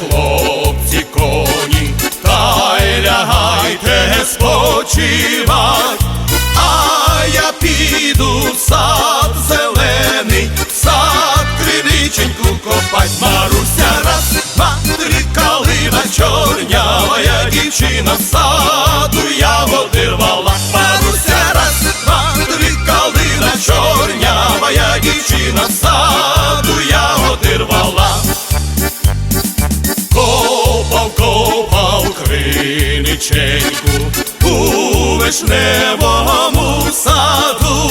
хлопці, коні, та й лягайте спочивать, а я піду в сад зелений, в сад криниченьку копать. Маруся, раз, два, три, калина чорнява, я дівчина в саду ягоди рвала. Маруся, раз, два, три, калина чорнява, я дівчина в саду вишневому саду,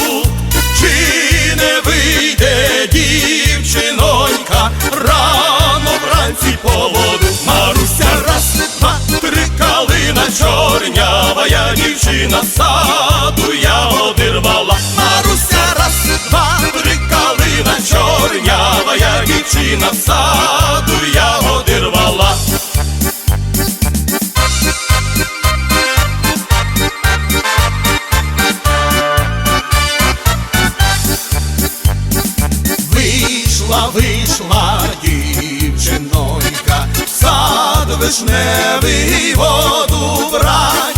чи не вийде дівчинонька рано вранці по воду. Маруся, раз, два, три, калина чорнява, я дівчина саду я рвала. Вийшла, вийшла дівчинонька, в сад вишневий воду брать,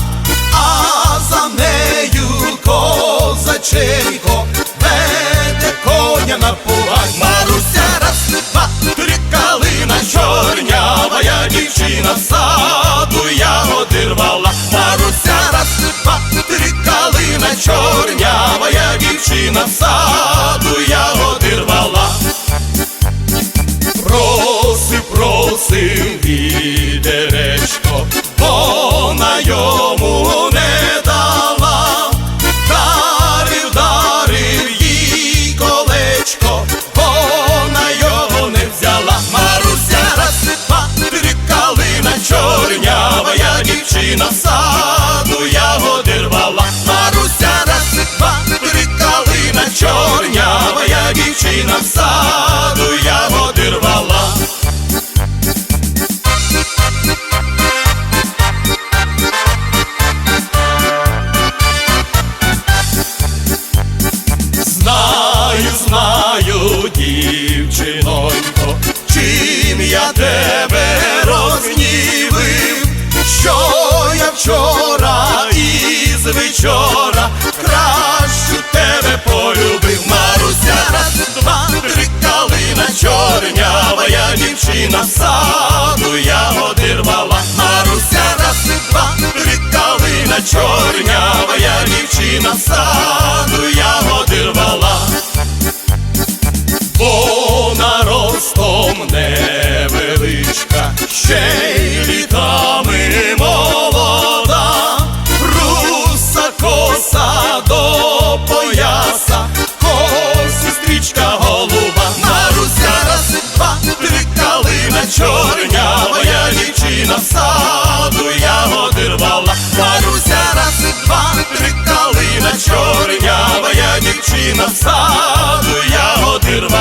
а за нею козаченько веде коня напувать. Маруся, раз, два, три, калина чорнява, я дівчина саду ягоди рвала. Маруся, раз, два, три, калина чорнява, я дівчина в саду дівчина я дівчина в саду ягоди рвала. Маруся, раз, два, три, калина чорнява, ягоди рвала. Розпрягайте,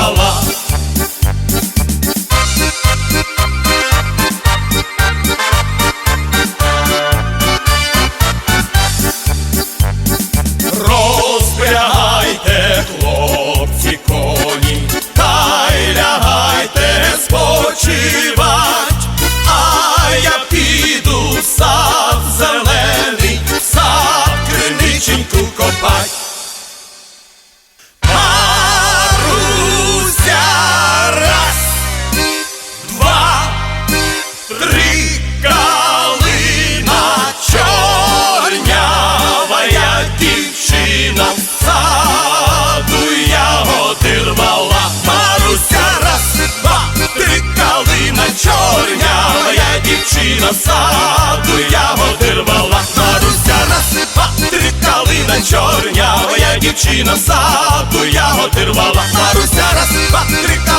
дівчина саду ягоди рвала. Маруся, раз, два, три,